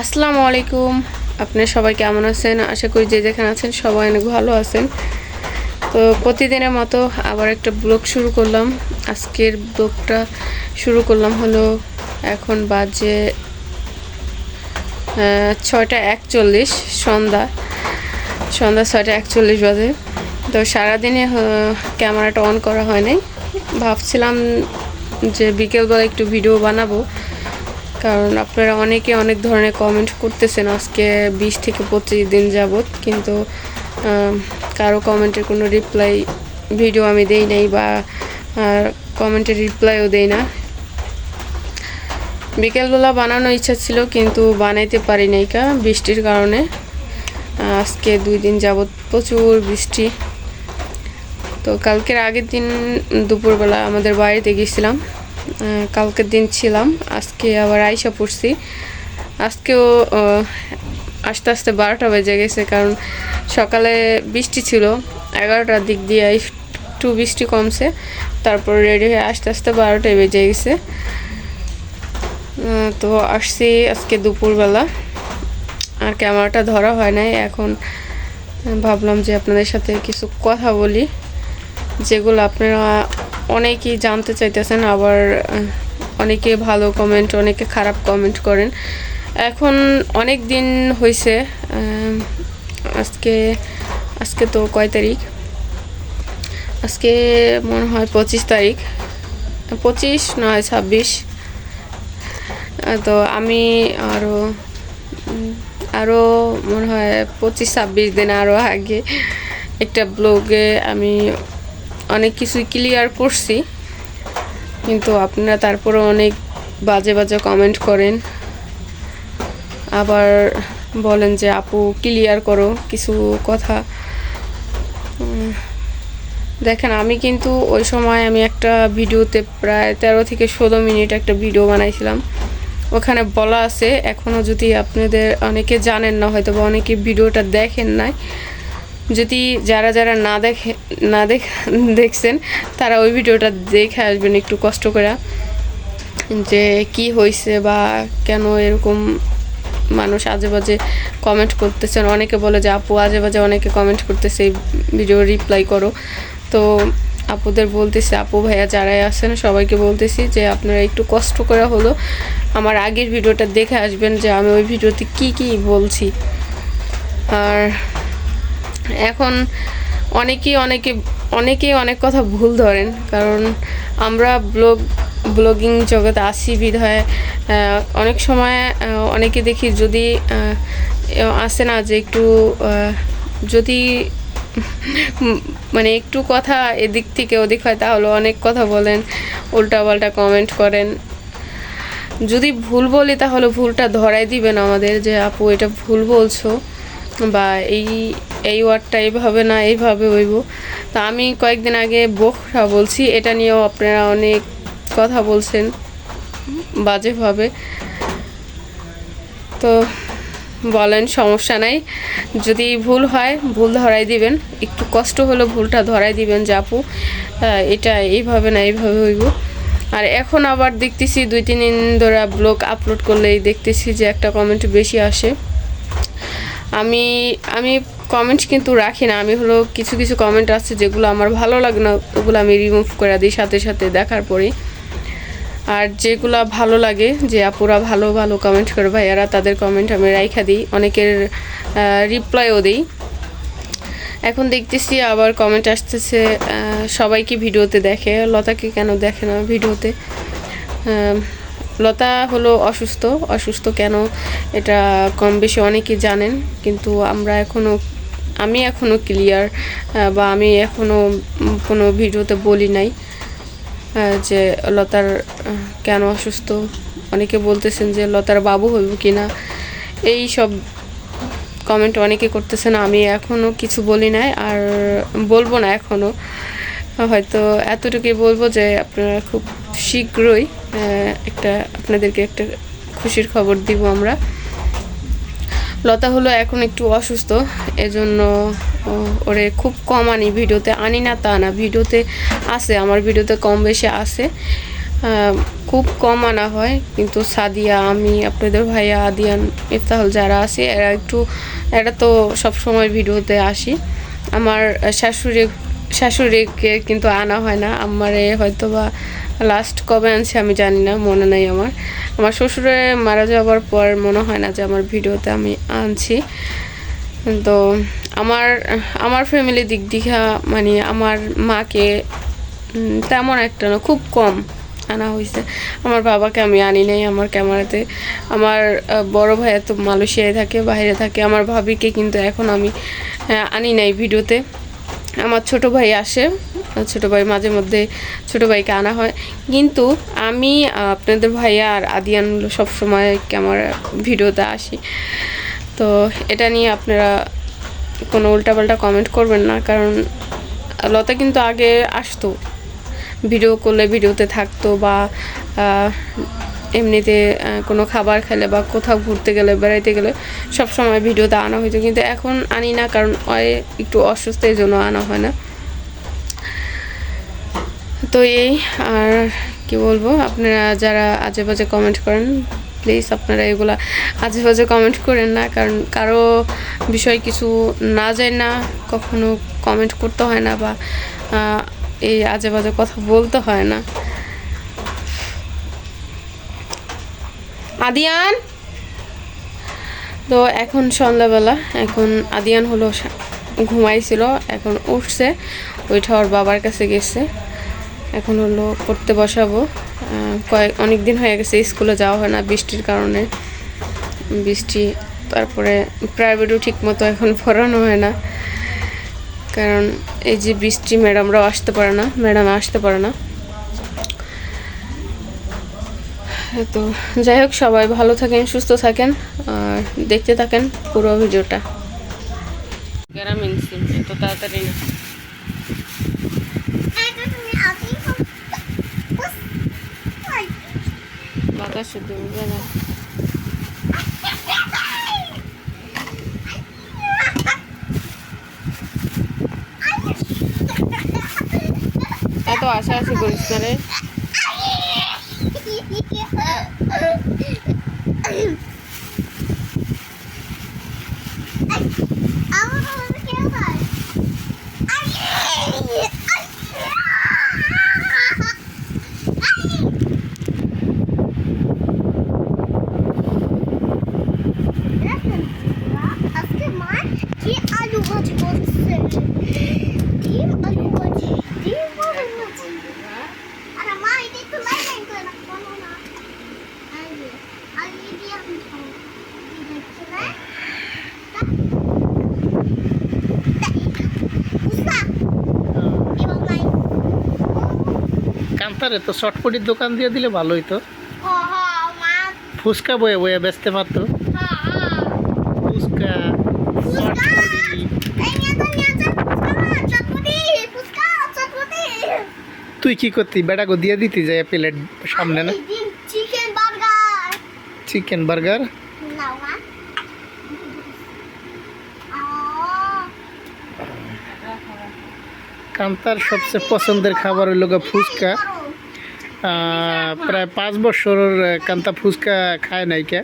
আসসালামু আলাইকুম। আপনি সবাই কেমন আছেন? আশা করি যে যেখানে আছেন সবাই অনেক ভালো আছেন। তো প্রতিদিনের মতো আবার একটা ব্লগ শুরু করলাম। আজকের ব্লগটা শুরু করলাম হলো এখন বাজে ছয়টা একচল্লিশ, সন্ধ্যা। সন্ধ্যা ছয়টা একচল্লিশ বাজে। তো সারাদিনে ক্যামেরাটা অন করা হয়নি ভাবছিলাম যে বিকেলবেলা একটু ভিডিও বানাবো। কারণ আপনারা অনেকে অনেক ধরনের কমেন্ট করতেছেন আজকে বিশ থেকে পঁচিশ দিন যাবত কিন্তু কারও কমেন্টের কোনো রিপ্লাই ভিডিও আমি দেই নাই বা কমেন্টের রিপ্লাইও দেই না। বিকেলবেলা বানানোর ইচ্ছা ছিল, কিন্তু বানাইতে পারি নাই কা বৃষ্টির কারণে। আজকে দুই দিন যাবৎ প্রচুর বৃষ্টি। তো কালকের আগের দিন দুপুরবেলা আমাদের বাড়িতে গেছিলাম কালকের দিন ছিলাম, আজকে আবার আইসা পড়ছি। আজকেও আস্তে আস্তে বারোটা বেজে গেছে, কারণ সকালে বৃষ্টি ছিল, এগারোটার দিক দিয়ে একটু বৃষ্টি কমছে, তারপর রেডি হয়ে আস্তে আস্তে বারোটায় বেজে গেছে। তো আসছি আজকে দুপুরবেলা, আর ক্যামেরাটা ধরা হয় নাই, এখন ভাবলাম যে আপনাদের সাথে কিছু কথা বলি, যেগুলো আপনারা অনেকেই জানতে চাইতেছেন, আবার অনেকে ভালো কমেন্ট অনেকে খারাপ কমেন্ট করেন। এখন অনেক দিন হয়েছে আজকে আজকে তো কয় তারিখ? আজকে মনে হয় পঁচিশ তারিখ। পঁচিশ নয়, ছাব্বিশ। তো আমি আরও আরও মনে হয় পঁচিশ, ছাব্বিশ দিন আরও আগে একটা ব্লগে আমি অনেক কিছুই ক্লিয়ার করছি। কিন্তু আপনারা তারপরে অনেক বাজে বাজে কমেন্ট করেন। আবার বলেন যে, আপু ক্লিয়ার করো কিছু কথা। দেখেন, আমি কিন্তু ওই সময় আমি একটা ভিডিওতে প্রায় তেরো থেকে ষোলো মিনিট একটা ভিডিও বানাইছিলাম। ওখানে বলা আছে এখনও যদি আপনাদের অনেকে জানেন না হয়তো বা অনেকে ভিডিওটা দেখেন নাই। যদি যারা যারা না দেখে, না দেখ, দেখছেন, তারা ওই ভিডিওটা দেখে আসবেন একটু কষ্ট করে। যে কি হয়েছে বা কেন এরকম মানুষ আজে বাজে কমেন্ট করতেছেন অনেকে বলে যে, আপু আজে বাজে অনেকে কমেন্ট করতেছে ভিডিও রিপ্লাই করো। তো আপুদের বলতেছি, আপু ভাইয়া যারাই আছেন, সবাইকে বলতেছি যে, আপনারা একটু কষ্ট করে হলো আমার আগের ভিডিওটা দেখে আসবেন যে, আমি ওই ভিডিওতে কি কি বলছি। আর এখন অনেকেই অনেকে অনেকেই অনেক কথা ভুল ধরেন, কারণ আমরা ব্লগ, ব্লগিং জগতে আসি বিধায় অনেক সময় অনেকে দেখি যদি আসে না যে একটু যদি মানে একটু কথা এদিক থেকে ওদিক হয়, তাহলে অনেক কথা বলেন, উল্টাপাল্টা কমেন্ট করেন। যদি ভুল বলি তাহলে ভুলটা ধরাই দিবেন আমাদের যে, আপু, এটা ভুল বলছো বা এই এই ওয়ার্ডটা এইভাবে না, এইভাবে হইব। তা আমি কয়েকদিন আগে বোখরা বলছি, এটা নিয়েও আপনারা অনেক কথা বলছেন বাজেভাবে। তো বলেন, সমস্যা নাই। যদি ভুল হয়, ভুল ধরাই দিবেন। একটু কষ্ট হলেও ভুলটা ধরাই দিবেন আপু। এটা এইভাবে না, এইভাবে হইব। আর এখন আবার দেখতেছি, দুই, তিন দিন ধরে ব্লগ আপলোড করলেই দেখতেছি যে একটা কমেন্ট বেশি আসে। আমি আমি কমেন্ট কিন্তু রাখি না। আমি হলো কিছু কিছু কমেন্ট আছে যেগুলো আমার ভালো লাগে না, ওগুলো আমি রিমুভ করে দিই সাথে সাথে দেখার পরেই। আর যেগুলা ভালো লাগে, যে আপুরা ভালো ভালো কমেন্ট করে ভাইয়ারা তাদের কমেন্ট আমি রাইখা দিই। অনেকের রিপ্লাইও দিই। এখন দেখতেছি আবার কমেন্ট আসতেছে সবাই কি ভিডিওতে দেখে? লতাকে কেন দেখে না ভিডিওতে? লতা হলো অসুস্থ। অসুস্থ কেন? এটা কম বেশি অনেকেই জানেন। কিন্তু আমরা এখনও আমি এখনও ক্লিয়ার বা আমি এখনও কোনো ভিডিওতে বলি নাই যে লতার কেন অসুস্থ? অনেকে বলতেছেন যে লতার বাবু হইব কি না এই সব কমেন্ট অনেকে করতেছেন, আমি এখনও কিছু বলি নাই, আর বলব না এখনও হয়তো এতটুকুই বলব যে আপনারা খুব শীঘ্রই একটা, আপনাদেরকে একটা খুশির খবর দিব আমরা। লতা হলো এখন একটু অসুস্থ, এজন্য ওরে খুব কম আনি ভিডিওতে, আনি না তা না, ভিডিওতে আছে, আমার ভিডিওতে কম বেশি আছে। খুব কম আনা হয়, কিন্তু সাদিয়া, আমি, আপনাদের ভাইয়া, আদিয়ান, ইফতাহল যারা আছে, এরা একটু, এরা তো সব সময় ভিডিওতে আসি। আমার শাশুড়ি, শাশুড়িকে কিন্তু আনা হয় না, আমারে হয়তো বা লাস্ট কবে আনছে আমি জানি না, মনে নাই আমার। আমার শ্বশুরে মারা যাওয়ার পর মনে হয় না যে আমার ভিডিওতে আমি আনছি। তো আমার আমার ফ্যামিলি দিক দিঘা মানে আমার মাকে তেমন একটা না, খুব কম আনা হয়েছে। আমার বাবাকে আমি আনি নাই আমার ক্যামেরাতে। আমার বড় ভাইয়া তো মালয়েশিয়ায় থাকে, বাইরে থাকে। আমার ভাবিকে কিন্তু এখন আমি আনি নাই ভিডিওতে। আমার ছোট ভাই আসে। ছোট ভাই মাঝে মধ্যে ছোট ভাইকে আনা হয়। কিন্তু আমি, আপনাদের ভাইয়া আর আদিয়ান সবসময় ক্যামেরা ভিডিওতে আসি। তো এটা নিয়ে আপনারা কোনো উল্টাপাল্টা কমেন্ট করবেন না, কারণ লতা কিন্তু আগে আসতো। ভিডিও করলে ভিডিওতে থাকতো বা এমনিতে কোনো খাবার খেলে বা কোথাও ঘুরতে গেলে, বেড়াইতে গেলে সব সময় ভিডিওতে আনা হইতো। কিন্তু এখন আনি না, কারণ একটু অসুস্থ, এই জন্য আনা হয় না। তো এই, আর কি বলব, আপনারা যারা আজে বাজে কমেন্ট করেন প্লিজ আপনারা এগুলা আজে বাজে কমেন্ট করেন না, কারণ কারও বিষয় কিছু না যায় না, কখনো কমেন্ট করতে হয় না বা এই আজে বাজে কথা বলতে হয় না। আদিয়ান? তো এখন সন্ধ্যাবেলা, এখন আদিয়ান হলো ঘুমাইছিল, এখন উঠছে ওইটা ওর বাবার কাছে গেছে। এখন হলো পড়তে বসাবো। কয়েক অনেক দিন হয়ে গেছে, স্কুলে যাওয়া হয় না বৃষ্টির কারণে। বৃষ্টি, তারপরে প্রাইভেটও ঠিক মতো এখন পড়ানো হয় না। কারণ এই যে বৃষ্টি ম্যাডামরাও আসতে পারে না ম্যাডাম আসতে পারে না। তো যাই হোক, সবাই ভালো থাকেন, সুস্থ থাকেন, আর দেখতে থাকেন পুরো ভিডিওটা। এত তাড়াতাড়ি না? আশা আশি করিস না রে আজকে মা কি আলু ভাজি করছে ডিম আলু ভাজি ডিম আলু ভাজি আর মা এটা একটু লাইন লাইন করে না কোনো না আলু আলু দিয়ে আমি খাব এই দেখছ না বুঝলা এবার নাই কান্তারে তো, চটপটির দোকান দিয়ে দিলে ভালো হইতো। হ হ মা ফুচকা বয়ে বয়ে বেচতে পারতো। ফুচকা তো তুই কি করতি? বেটাকে দিয়ে দিতি যে প্লেট সামনে, না? চিকেন বার্গার কান্তার সবচেয়ে পছন্দের খাবার হইল ফুচকা। প্রায় পাঁচ বছর কান্তা ফুচকা খায় নাইকা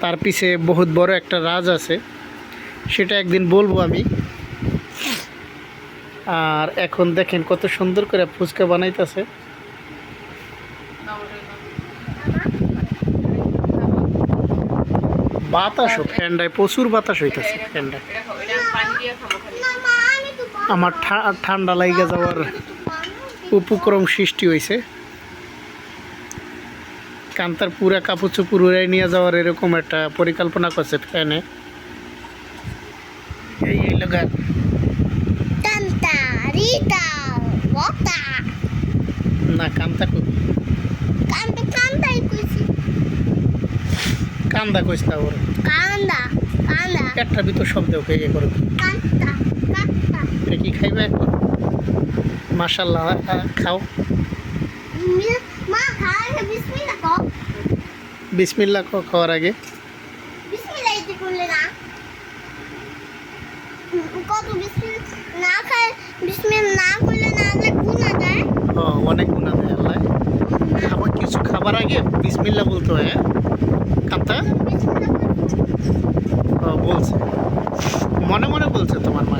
তার পিছে বহুত বড় একটা রাজ আছে। সেটা একদিন বলব আমি। আর এখন দেখেন কত সুন্দর করে ফুচকা বানাইতেছে। বাতাসও ফ্যান্ডায় প্রচুর বাতাস হইতেছে ফ্যান্ডায় আমার ঠান্ডা লাইগা যাওয়ার উপক্রম সৃষ্টি হয়েছে কান্তার পুরা কাপড় চুপুর উড়াই নিয়ে যাওয়ার এরকম একটা পরিকল্পনা করছে ফ্যানে। এই না কান্তা কান্দা কইস না ওর। একটা ভিতর শব্দ ওকে ইয়ে. এটা কি খাইবে এখন? খাও। মা কো বিসমিল্লা খাও খাওয়ার আগে। ও অনেক গুণা দেয় আল্লাহ। খাবার কিছু খাবার আগে বিসমিল্লা বলতে হয় হ্যাঁ? ও, বলছে। মনে মনে বলছে তোমার মা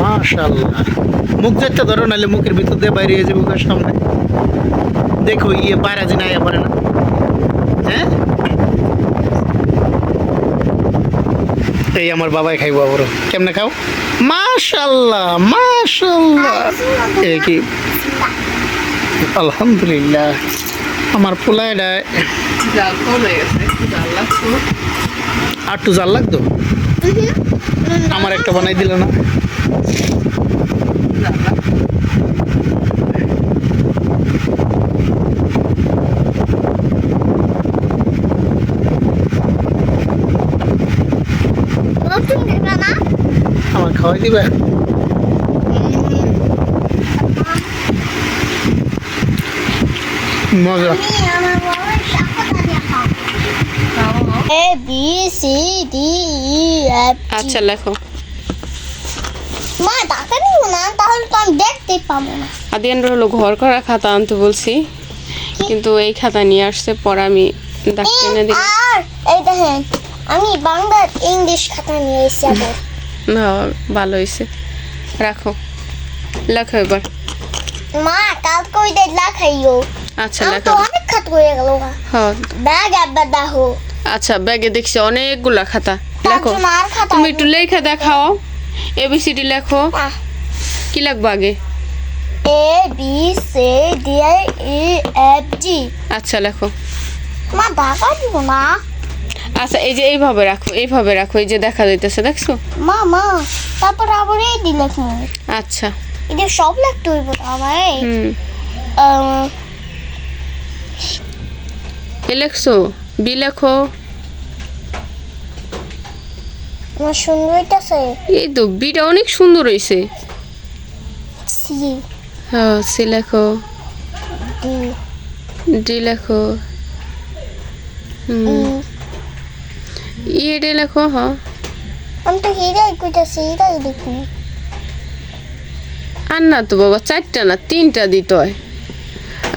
মাশাল্লাহ মুখ যেতে ধরো, নাহলে মুখের ভিতর দিয়ে বাইরে হয়ে যাবে ওখানে সামনে। দেখো ইয়ে বাইরে যে নাই, পারে না। হ্যাঁ? এই আমার বাবাই খাইবো আবারও। কেমনে খাও? মাশাল্লাহ মাশাল্লাহ। এই কি? আলহামদুলিল্লাহ। আমার লাগতো আর একটু জাল লাগতো? আমার একটা বানাই দিল না। আমার খাওয়াই দিবে? মজা। এফ আচ্ছা লেখো মা টাকা নিব না তাহলে তো আমি দেখতে পাবো না। আদিয়ান হলো ঘর করা খাতা আনতে বলছি কিন্তু এই খাতা নিয়ে আসছে পর আমি ডাক্তার এনে দিলাম। এই দেখেন আমি বাংলা ইংলিশ খাতা নিয়ে এসেছি আবার। না ভালো হয়েছে রাখো লেখো এবার। মা কালকে ওই দেখ লাখাইও আচ্ছা লেখো। অনেক খাত হয়ে গেল হ্যাঁ। ব্যাগ একবার দেখো। আচ্ছা ব্যাগে দেখছি অনেকগুলা খাতা। লেখো। তুমি একটু লেখা দেখাও। এবিসিডি লেখো। কি লাগবে আগে? A B C D E F G আচ্ছা লেখো। মা টাকা দিব না। আচ্ছা এই যে এইভাবে রাখো এইভাবে রাখো এই যে দেখা যাইতেছে দেখছ? মা মা তারপর আবার এই দিলে আচ্ছা। এটা সব লিখতে হইব এই আহ, এ লেখছো? বি লেখো। আমার সুন্দর হইতাছে। এই তো বিটা অনেক সুন্দর হয়েছে সি। হ্যাঁ সি লেখো। ডি ডি লেখো। ই এটা লেখো হ্যাঁ। আমি তো হিরাই কইতাছি হিরাই আর না তো বাবা চারটা না তিনটা দিতে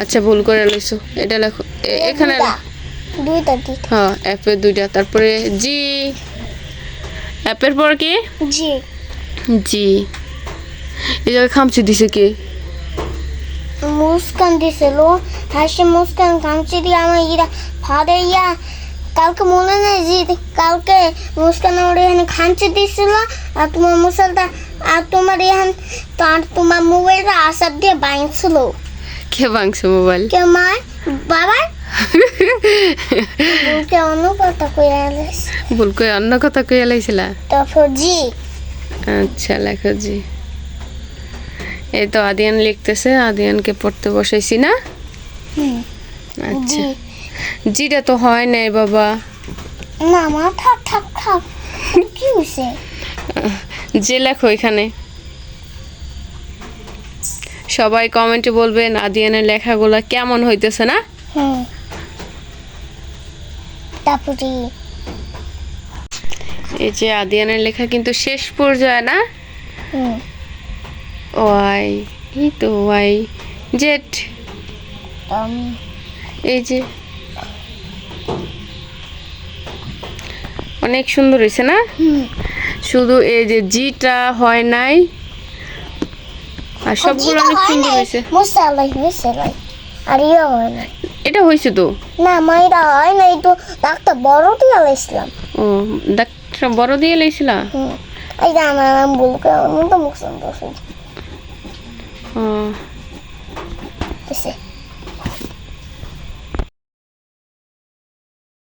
আচ্ছা ভুল করে লইছো। এটা লেখো এখানে দুইটা হ্যাঁ অ্যাপের দুইটা তারপরে জি। অ্যাপের পর কি? জি। জি। এই জায়গায় খামচি দিছে কে? মুস্কান হাসি মুস্কান কামচি দিয়ে আমার ইরা ফাড়ে ইয়া কালকে মনে নেই যে কালকে মুস্কান আমার এখানে খামচি দিছিল আর তোমার মুসলটা আর তোমার এখানে তো আর তোমার মোবাইলটা আসার দিয়ে বাইছিল কে ভাঙছে মোবাইল? কে মার বাবার বলতে অন্য কথা কইয়া ভুল করে অন্য কথা কইয়া লাইছিলা? তারপর জি আচ্ছা লেখো জি। এই তো আদিয়ান লিখতেছে আদিয়ানকে পড়তে বসাইছি না? আচ্ছা। জিটা তো হয় নাই বাবা। না মা থাক থাক থাক। কি হয়েছে যে লেখো এখানে। সবাই কমেন্টে বলবেন আদিয়ানের লেখাগুলো কেমন হইতেছে না? তারপরে এই যে আদিয়ানের লেখা কিন্তু শেষ পর্যায়ে না? ওয়াই এই তো ওয়াই। জেড um, এই যে। অনেক সুন্দর হয়েছে না? শুধু এই যে জিটা হয় নাই। আর সবগুলো অনেক সুন্দর হয়েছে। না এটা হয়েছে তো? না মাইরা হয় নাই তো। ডাক্তার বড় দিয়ে আলাইছিলাম ও ডাক্তার বড় দিয়ে লাইছিলা? এই যে আমার বলকে আমি তো মুখ সুন্দর ও হয়েছে